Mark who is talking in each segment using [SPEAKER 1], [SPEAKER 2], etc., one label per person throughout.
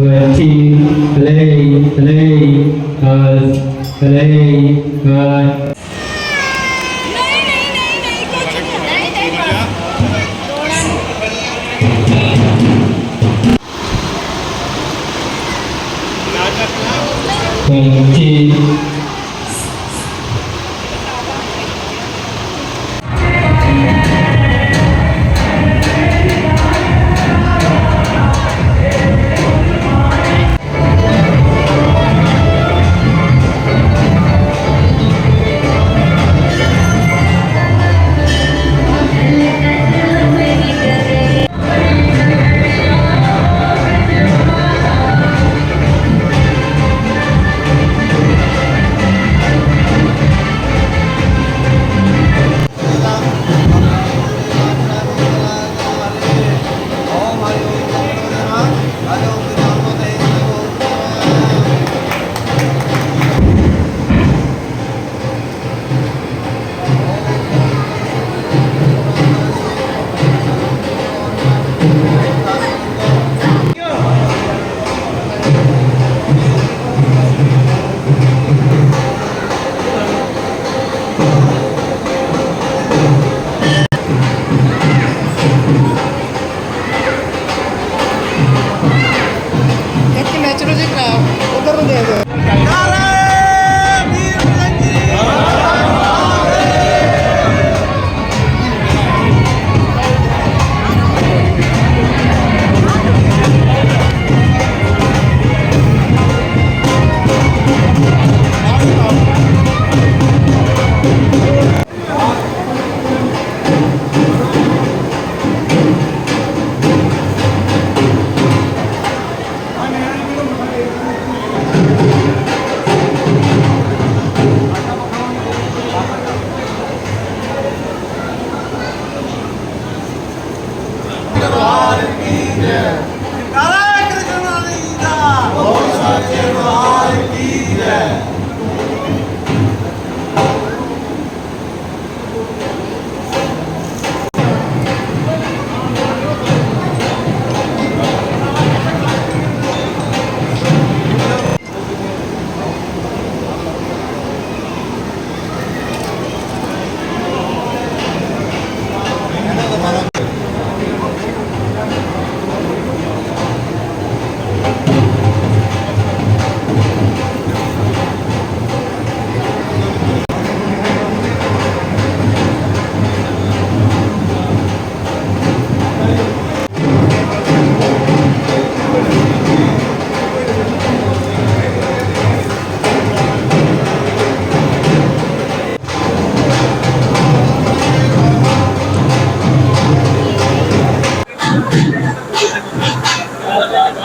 [SPEAKER 1] 20 play play girls play
[SPEAKER 2] girls Thank you.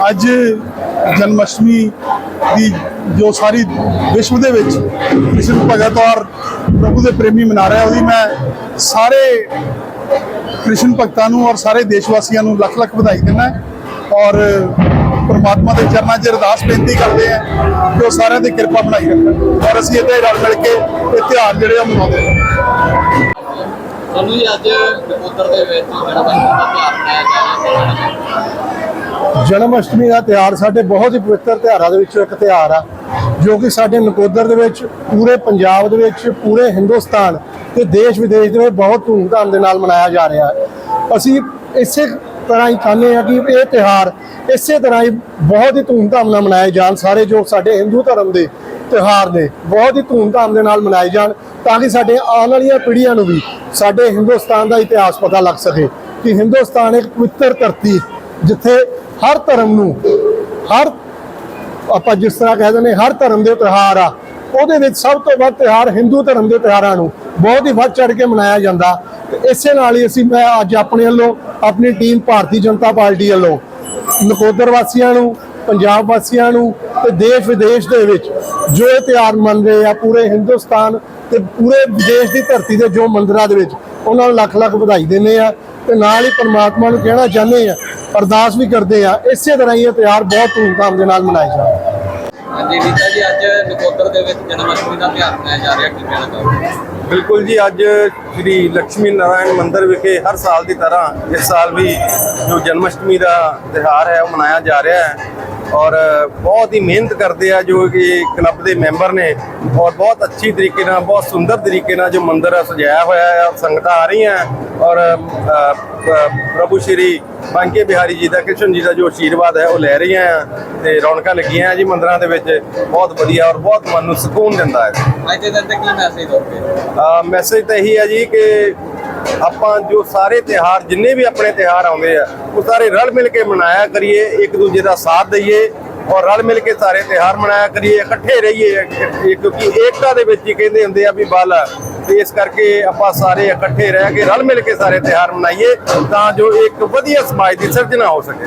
[SPEAKER 2] ਅੱਜ ਜਨਮ ਅਸ਼ਟਮੀ ਦੀ
[SPEAKER 3] ਜੋ ਸਾਰੀ ਵਿਸ਼ਵ ਦੇ ਵਿੱਚ ਕ੍ਰਿਸ਼ਨ ਭਗਤ ਔਰ ਪ੍ਰਭੂ ਦੇ ਪ੍ਰੇਮੀ ਮਨਾ ਰਿਹਾ, ਉਹਦੀ ਮੈਂ ਸਾਰੇ ਕ੍ਰਿਸ਼ਨ ਭਗਤਾਂ ਨੂੰ ਔਰ ਸਾਰੇ ਦੇਸ਼ ਵਾਸੀਆਂ ਨੂੰ ਲੱਖ ਲੱਖ ਵਧਾਈ ਦਿੰਦਾ ਔਰ ਪਰਮਾਤਮਾ ਦੇ ਚਰਨਾਂ 'ਚ ਅਰਦਾਸ ਬੇਨਤੀ ਕਰਦੇ ਆ ਕਿ ਉਹ ਸਾਰਿਆਂ ਦੀ ਕਿਰਪਾ ਬਣਾਈ ਰੱਖਣ ਔਰ ਅਸੀਂ ਇਹਦੇ ਰਲ ਮਿਲ ਕੇ ਇਹ ਤਿਉਹਾਰ ਜਿਹੜੇ ਆ ਮਨਾਉਂਦੇ ਹਾਂ।
[SPEAKER 4] ਸਾਨੂੰ ਅੱਜ ਕਬੂਤਰ ਦੇ ਵਿੱਚ ਜਿਹੜਾ ਬੰਦਾ ਤਿਆਰ ਹੈ।
[SPEAKER 2] ਜਨਮ ਅਸ਼ਟਮੀ ਦਾ ਤਿਉਹਾਰ ਸਾਡੇ ਬਹੁਤ ਹੀ ਪਵਿੱਤਰ ਤਿਉਹਾਰਾਂ ਦੇ ਵਿੱਚੋਂ ਇੱਕ ਤਿਉਹਾਰ ਆ, ਜੋ ਕਿ ਸਾਡੇ ਨਕੋਦਰ ਦੇ ਵਿੱਚ, ਪੂਰੇ ਪੰਜਾਬ ਦੇ ਵਿੱਚ, ਪੂਰੇ ਹਿੰਦੁਸਤਾਨ ਤੇ ਦੇਸ਼ ਵਿਦੇਸ਼ ਦੇ ਵਿੱਚ ਬਹੁਤ ਧੂਮਧਾਮ ਦੇ ਨਾਲ ਮਨਾਇਆ ਜਾ ਰਿਹਾ ਹੈ। ਅਸੀਂ ਇਸੇ ਤਰ੍ਹਾਂ ਹੀ ਚਾਹੁੰਦੇ ਹਾਂ ਕਿ ਇਹ ਤਿਉਹਾਰ ਇਸੇ ਤਰ੍ਹਾਂ ਹੀ ਬਹੁਤ ਹੀ ਧੂਮਧਾਮ ਨਾਲ ਮਨਾਏ ਜਾਣ, ਸਾਰੇ ਜੋ ਸਾਡੇ ਹਿੰਦੂ ਧਰਮ ਦੇ ਤਿਉਹਾਰ ਨੇ, ਬਹੁਤ ਹੀ ਧੂਮਧਾਮ ਦੇ ਨਾਲ ਮਨਾਏ ਜਾਣ, ਤਾਂ ਕਿ ਸਾਡੇ ਆਉਣ ਵਾਲੀਆਂ ਪੀੜ੍ਹੀਆਂ ਨੂੰ ਵੀ ਸਾਡੇ ਹਿੰਦੁਸਤਾਨ ਦਾ ਇਤਿਹਾਸ ਪਤਾ ਲੱਗ ਸਕੇ ਕਿ ਹਿੰਦੁਸਤਾਨ ਇੱਕ ਪਵਿੱਤਰ ਧਰਤੀ ਜਿੱਥੇ ਹਰ ਧਰਮ ਨੂੰ, ਹਰ ਆਪਾਂ ਜਿਸ ਤਰ੍ਹਾਂ ਕਹਿ ਦਿੰਦੇ ਹਰ ਧਰਮ ਦੇ ਤਿਉਹਾਰ ਆ, ਉਹਦੇ ਵਿੱਚ ਸਭ ਤੋਂ ਵੱਧ ਤਿਉਹਾਰ ਹਿੰਦੂ ਧਰਮ ਦੇ ਤਿਉਹਾਰਾਂ ਨੂੰ, ਬਹੁਤ ਹੀ ਵੱਧ ਚੜ ਕੇ ਮਨਾਇਆ ਜਾਂਦਾ। ਤੇ ਇਸੇ ਨਾਲ ਹੀ ਅਸੀਂ, ਮੈਂ ਅੱਜ ਆਪਣੇ ਵੱਲੋਂ, ਆਪਣੀ ਟੀਮ ਭਾਰਤੀ ਜਨਤਾ ਪਾਰਟੀ ਵੱਲੋਂ ਨਕੋਦਰ ਵਾਸੀਆਂ ਨੂੰ, ਪੰਜਾਬ ਵਾਸੀਆਂ ਨੂੰ ਤੇ ਦੇਸ਼ ਵਿਦੇਸ਼ ਦੇ ਵਿੱਚ ਜੋ ਇਹ ਤਿਉਹਾਰ ਮੰਨ ਰਹੇ ਆ ਪੂਰੇ ਹਿੰਦੁਸਤਾਨ ਤੇ ਪੂਰੇ ਵਿਦੇਸ਼ ਦੀ ਧਰਤੀ ਦੇ ਜੋ ਮੰਦਿਰਾਂ ਦੇ ਵਿੱਚ ਉਹਨਾਂ ਨੂੰ ਲੱਖ ਲੱਖ ਵਧਾਈ ਦਿੰਦੇ ਆ ਤੇ ਨਾਲ ਹੀ ਪਰਮਾਤਮਾ ਨੂੰ ਕਹਿਣਾ ਚਾਹੁੰਦੇ ਆ ਅਰਦਾਸ ਵੀ ਕਰਦੇ ਆ ਇਸੇ ਤਰ੍ਹਾਂ ਹੀ ਇਹ ਤਿਉਹਾਰ ਬਹੁਤ ਧੂਮਧਾਮ ਦੇ ਨਾਲ ਮਨਾਏ ਜਾਣ
[SPEAKER 4] ਹਾਂਜੀ ਨੀਤਾ ਜੀ ਅੱਜ ਨਕੋਦਰ ਦੇ ਵਿੱਚ ਜਨਮ ਅਸ਼ਟਮੀ ਦਾ ਤਿਉਹਾਰ ਮਨਾਇਆ ਜਾ ਰਿਹਾ ਕੀ ਕਹਿਣਾ ਚਾਹੋਗੇ?
[SPEAKER 5] ਬਿਲਕੁਲ ਜੀ ਅੱਜ ਸ੍ਰੀ ਲక్ష్ਮੀ ਨਾਰਾਇਣ ਮੰਦਿਰ ਵਿਖੇ ਹਰ ਸਾਲ ਦੀ ਤਰ੍ਹਾਂ ਇਸ ਸਾਲ ਵੀ ਜੋ ਜਨਮਸ਼ਟਮੀ ਦਾ ਤਿਉਹਾਰ ਹੈ ਉਹ ਮਨਾਇਆ ਜਾ ਰਿਹਾ ਹੈ। ਔਰ ਬਹੁਤ ਹੀ ਮਿਹਨਤ ਕਰਦੇ ਆ ਜੋ ਕਿ ਕਲੱਬ ਦੇ ਮੈਂਬਰ ਨੇ ਔਰ ਬਹੁਤ ਅੱਛੀ ਤਰੀਕੇ ਨਾਲ ਬਹੁਤ ਸੁੰਦਰ ਤਰੀਕੇ ਨਾਲ ਜੋ ਮੰਦਿਰ ਸਜਾਇਆ ਹੋਇਆ ਹੈ ਸੰਗਤਾਂ ਆ ਰਹੀਆਂ ਔਰ ਪ੍ਰਭੂ ਸ਼੍ਰੀ ਬਾਂਕੇ ਬਿਹਾਰੀ ਜੀ ਦਾ ਕ੍ਰਿਸ਼ਨ ਜੀ ਦਾ ਜੋ ਆਸ਼ੀਰਵਾਦ ਹੈ ਉਹ ਲੈ ਰਹੀਆਂ ਆ ਤੇ ਰੌਣਕਾਂ ਲੱਗੀਆਂ ਜੀ ਮੰਦਿਰਾਂ ਦੇ ਵਿੱਚ ਬਹੁਤ ਵਧੀਆ ਔਰ ਬਹੁਤ ਮਨ ਨੂੰ ਸਕੂਨ ਦਿੰਦਾ ਹੈ।
[SPEAKER 4] ਅੱਜ ਦੇ ਦਿਨ ਤੇ ਕੀ ਮੈਸੇਜ ਦੋਗੇ
[SPEAKER 5] ਮੈਸੇਜ ਤਾਂ ਇਹੀ ਹੈ ਜੀ ਕਿ ਆਪਾਂ ਜੋ ਸਾਰੇ ਤਿਹਾਰ ਜਿੰਨੇ ਵੀ ਆਪਣੇ ਤਿਹਾਰ ਆਉਂਦੇ ਆ, ਉਹ ਸਾਰੇ ਰਲ ਮਿਲ ਕੇ ਮਨਾਇਆ ਕਰੀਏ, ਇੱਕ ਦੂਜੇ ਦਾ ਸਾਥ ਦਈਏ ਔਰ ਰਲ ਮਿਲ ਕੇ ਸਾਰੇ ਤਿਹਾਰ ਮਨਾਇਆ ਕਰੀਏ, ਇਕੱਠੇ ਰਹੀਏ ਕਿਉਂਕਿ ਏਕਤਾ ਦੇ ਵਿੱਚ ਹੀ ਕਹਿੰਦੇ ਹੁੰਦੇ ਆ ਵੀ ਬਲ, ਤੇ ਇਸ ਕਰਕੇ ਆਪਾਂ ਸਾਰੇ ਇਕੱਠੇ ਰਹਿ ਕੇ ਰਲ ਮਿਲ ਕੇ ਸਾਰੇ ਤਿਹਾਰ ਮਨਾਈਏ ਤਾਂ ਜੋ ਇੱਕ ਵਧੀਆ ਸਮਾਜ ਦੀ ਸਿਰਜਣਾ ਹੋ ਸਕੇ।